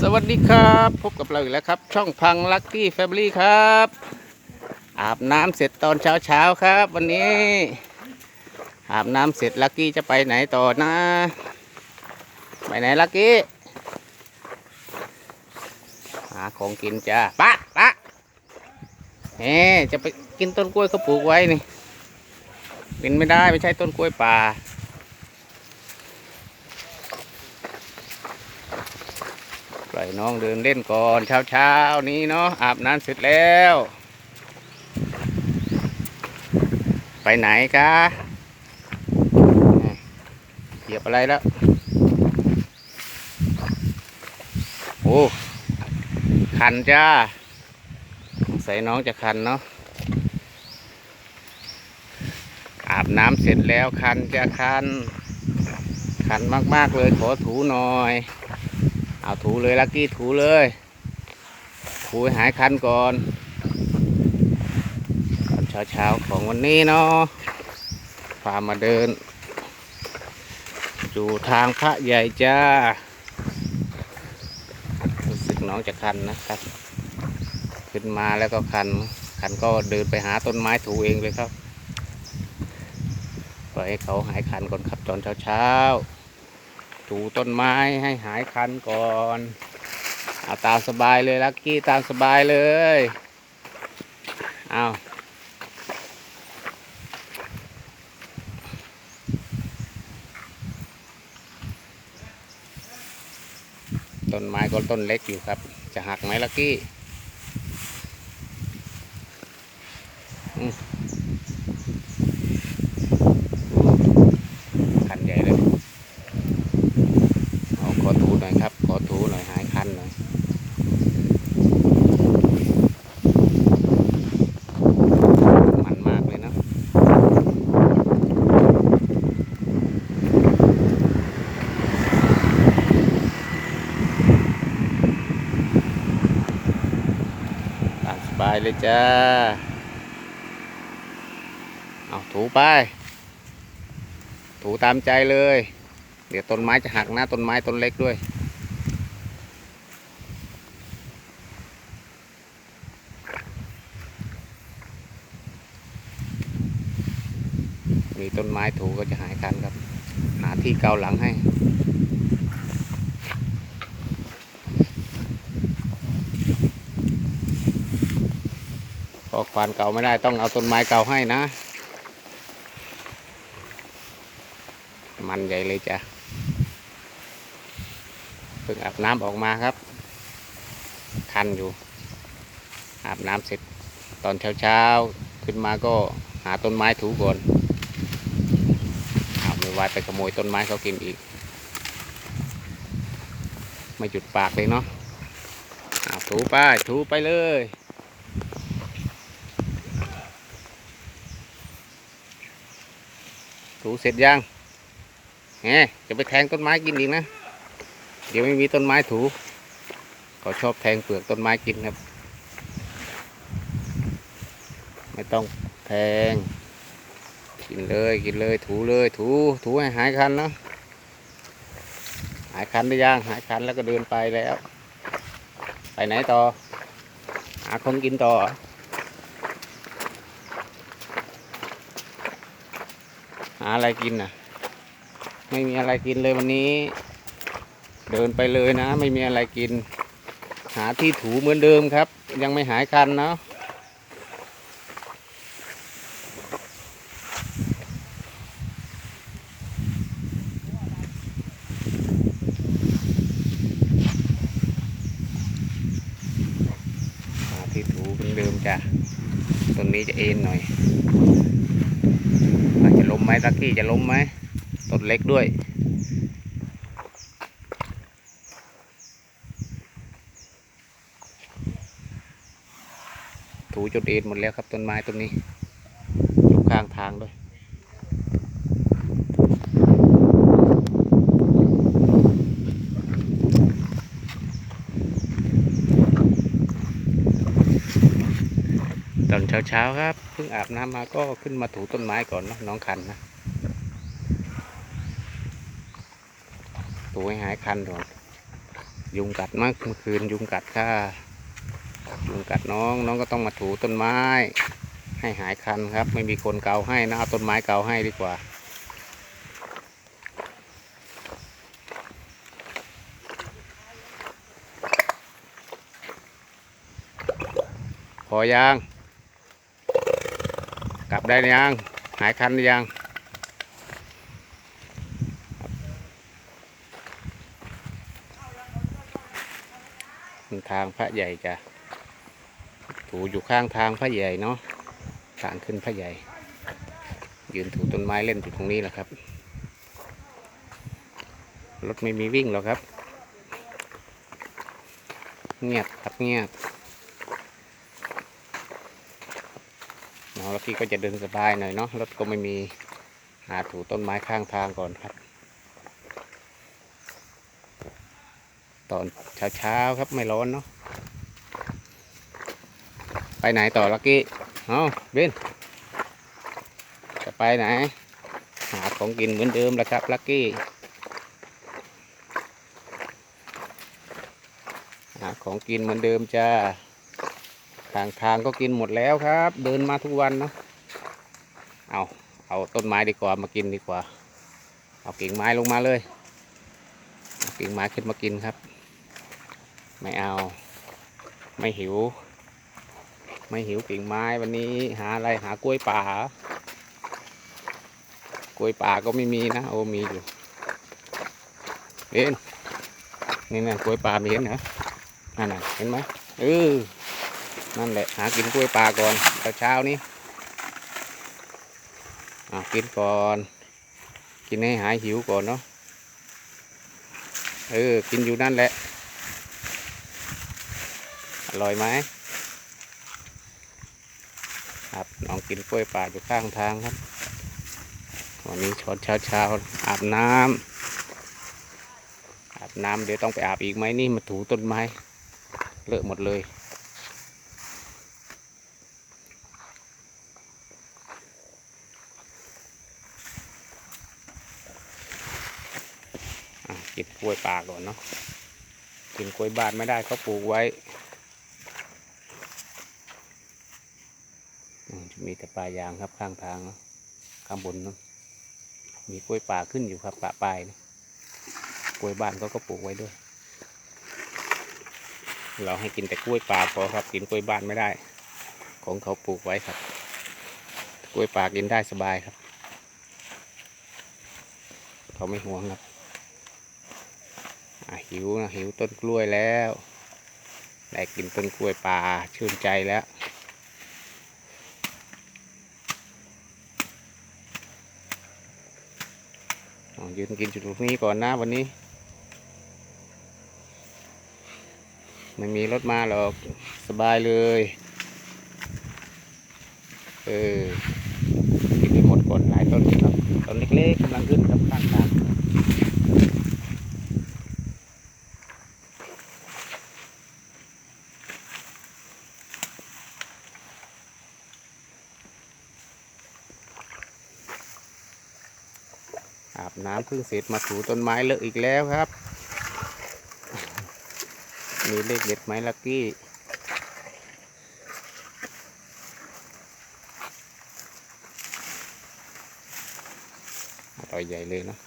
สวัสดีครับ พบกับเราอีกแล้วครับ ช่องพังลักกี้แฟมิลี่ครับ อาบน้ำเสร็จตอนเช้าเช้าๆครับ วันนี้ อาบน้ำเสร็จลักกี้จะไปไหนต่อนะ ไปไหนลักกี้หาของกินจ้าปะปะเฮ้จะไปกินต้นกล้วยเขาปลูกไว้นี่กินไม่ได้ไม่ใช่ต้นกล้วยป่า ล่อยน้องเดินเล่นก่อนเช้าเช้านี้เนาะอาบน้ำเสร็จแล้ว ไปไหนกะเหยียบอะไรแล้ว โอ้คันจ้าใส่น้องจะคันเนาะอาบน้ำเสร็จแล้วคันจะคัน คันมาก ๆ เลยขอถูหน่อย เอาถูเลยลักกี้ถูเลย ถูให้หายคันก่อนตอนเช้าเช้าๆของวันนี้เนาะพามาเดิน อยู่ทางพระใหญ่จ้ารู้สึกน้องจะคันนะครับ ขึ้นมาแล้วก็คัน คันก็เดินไปหาต้นไม้ถูเองเลยครับปล่อยให้เขาหายคันก่อนครับตอนเช้าเช้าๆ ถูต้นไม้ให้หายคันก่อนเอาตามสบายเลยลักกี้ตามสบายเลยเอาต้นไม้ก็ต้นเล็กอยู่ครับ จะหักไหมลักกี้อืมคันใหญ่เลย เอาขอถูหน่อยครับ ขอถูหน่อยหายคันหน่อยมันมากเลยนะตามสบาย เลยจ้า เอาถูไป ถูตามใจเลย เดี๋ยวต้นไม้จะหักนะต้นไม้ต้นเล็กด้วย มีต้นไม้ถูก็จะหายคันครับ หาที่เกาหลังให้ พอควานเก่าไม่ได้ต้องเอาต้นไม้เก่าให้นะ มันใหญ่เลยจ้ะเพิ่งอาบน้ำออกมาครับ คันอยู่ อาบน้ำเสร็จตอนเช้าๆ ขึ้นมาก็หาต้นไม้ถูก่อนเอาไม่วายไปขโมยต้นไม้เขากินอีก ไม่จุดปากเลยเนาะถูไปถูไปเลย ถูเสร็จยังแหมจะไปแทงต้นไม้กินอีกนะ เดี๋ยวไม่มีต้นไม้ถูเขาชอบแทงเปลือกต้นไม้กินครับ ไม่ต้องแทง กินเลยกินเลยถูเลยถูถูให้หายคันเนาะหายคันได้ยังหายคันแล้วก็เดินไปแล้ว ไปไหนต่อ หาของกินต่อเหรอหาอะไรกินน่ะ ไม่มีอะไรกินเลยวันนี้ เดินไปเลยนะ ไม่มีอะไรกิน หาที่ถูเหมือนเดิมครับ ยังไม่หายคันเนาะหาที่ถูเหมือนเดิมจ้ะต้นนี้จะเอ็นหน่อย มไหมลักกี้จะล้มไหมต้นเล็กด้วย ถูจนเอ็นหมดแล้วครับต้นไม้ต้นนี้อยู่ข้างทางด้วย เช้าครับเพิ่งอาบน้ำมาก็ขึ้นมาถูต้นไม้ก่อนนะน้องคันนะถูให้หายคันก่อนยุงกัดมากเมื่อคืนยุงกัดค่ะยุงกัดน้องน้องก็ต้องมาถูต้นไม้ ให้หายคันครับ ไม่มีคนเกาให้นะเอาต้นไม้เกาให้ดีกว่าพอยัง กลับได้ยังหายคันยังทางพระใหญ่จ้ะถูอยู่ข้างทางพระใหญ่เนาะทางขึ้นพระใหญ่ ยืนถูต้นไม้เล่นอยู่ตรงนี้แหละครับ รถไม่มีวิ่งหรอกครับ เงียบครับเงียบเนาะ แล้วพี่ก็จะเดินสบายหน่อยเนาะรถก็ไม่มีหาถูต้นไม้ข้างทางก่อนครับ ตอนเช้าๆครับไม่ร้อนเนาะไปไหนต่อลักกี้เอาเบนจะไปไหน หาของกินเหมือนเดิมแหละครับลักกี้หาของกินเหมือนเดิมจ้า ทางทางก็กินหมดแล้วครับ เดินมาทุกวันเนาะเอาเอาต้นไม้ดีกว่ามากินดีกว่า เอากิ่งไม้ลงมาเลยเกิ่งไม้ขึ้นมากินครับ ไม่เอา ไม่หิว ไม่หิวกิ่งไม้วันนี้หาอะไรหากล้วยป่ากล้วยป่าก็ไม่มีนะโอ้มีอยู่เห็นนี่นะกล้วยป่ามีเห็นเหรอนั่นน่ะเห็นไหมเออ นั่นแหละหากินกล้วยป่าก่อนเช้าเช้านี้อากินก่อน กินให้หายหิวก่อนเนาะเออกินอยู่นั่นแหละ อร่อยไหมครับน้องกินกล้วยป่าอยู่ข้างทางครับ วันนี้ช้อนเช้าเช้าอาบน้ำอาบน้ำเดี๋ยวต้องไปอาบอีกไหมนี่มาถูต้นไม้เลอะหมดเลย อะกินกล้วยป่าก่อนเนาะกินกล้วยบานไม่ได้เขาปลูกไว้มีแต่ป่ายางครับข้างทางเนอะข้างบนเนอะมีกล้วยป่าขึ้นอยู่ครับป่าปลายนะกล้วยบ้านเขาก็ปลูกไว้ด้วย เราให้กินแต่กล้วยป่าพอครับ กินกล้วยบ้านไม่ได้ ของเขาปลูกไว้ครับ กล้วยป่ากินได้สบายครับ เขาไม่ห่วงครับ หิวนะหิวต้นกล้วยแล้วได้กินต้นกล้วยป่าชื่นใจแล้วอ๋อยืนกินจุดตรงนี้ก่อนนะวันนี้ ไม่มีรถมาหรอกสบายเลย เออกินไปหมดก่อนหลายต้นครับต้นเล็กๆกำลังขึ้นครับข้างทาง บน้ำเพิ่งเสร็จมาถูต้นไม้เลอะอีกแล้วครับ มีเลขเด็ดไหมลักกี้อร่อยใหญ่เลยเนาะ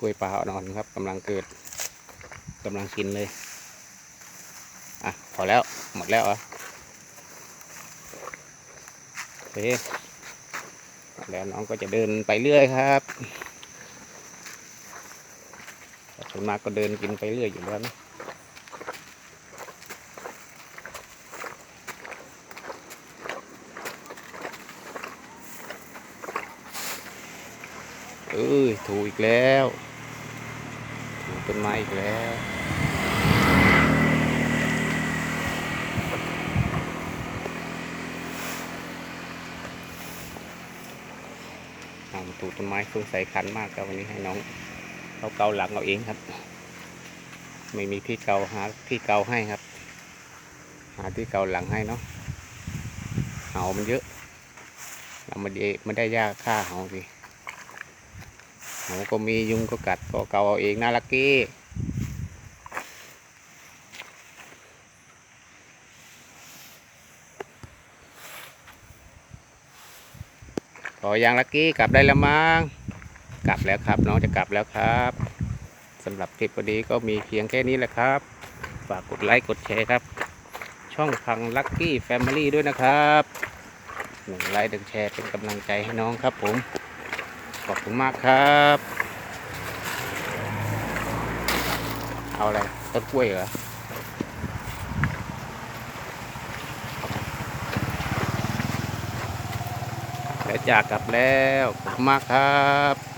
กล้วยปลาอ่อนๆครับกำลังเกิดกำลังกินเลย อะ พอแล้วหมดแล้วเหรอโอเคแล้วน้องก็จะเดินไปเรื่อยครับ ส่วนมากก็เดินกินไปเรื่อยอยู่แล้วนะเอ้ยถูอีกแล้วถูต้นไม้อีกแล้วทำถูต้นไม้เพิ่งใส่คันมากครับวันนี้ให้น้อง เราเกาหลังเอาเองครับ ไม่มีที่เกาหาที่เกาให้ครับ หาที่เกาหลังให้เนาะเหามันเยอะเรามันไม่ได้ยากฆ่าเหาสิเหาก็มียุงก็กัดก็เกาเอาเองน่ารักกี้ขอย่างลักกี้กลับได้แล้วมั้ง กลับแล้วครับ น้องจะกลับแล้วครับสำหรับคลิปวันนี้ก็มีเพียงแค่นี้แหละครับ ฝากกดไลค์กดแชร์ครับ ช่องพังลักกี้แฟมิลี่ด้วยนะครับหนึ่งไลค์หนึ่งแชร์เป็นกำลังใจให้น้องครับผม ขอบคุณมากครับ เอาอะไรต้นกล้วยเหรอแล้วจากกลับแล้ว ขอบคุณมากครับ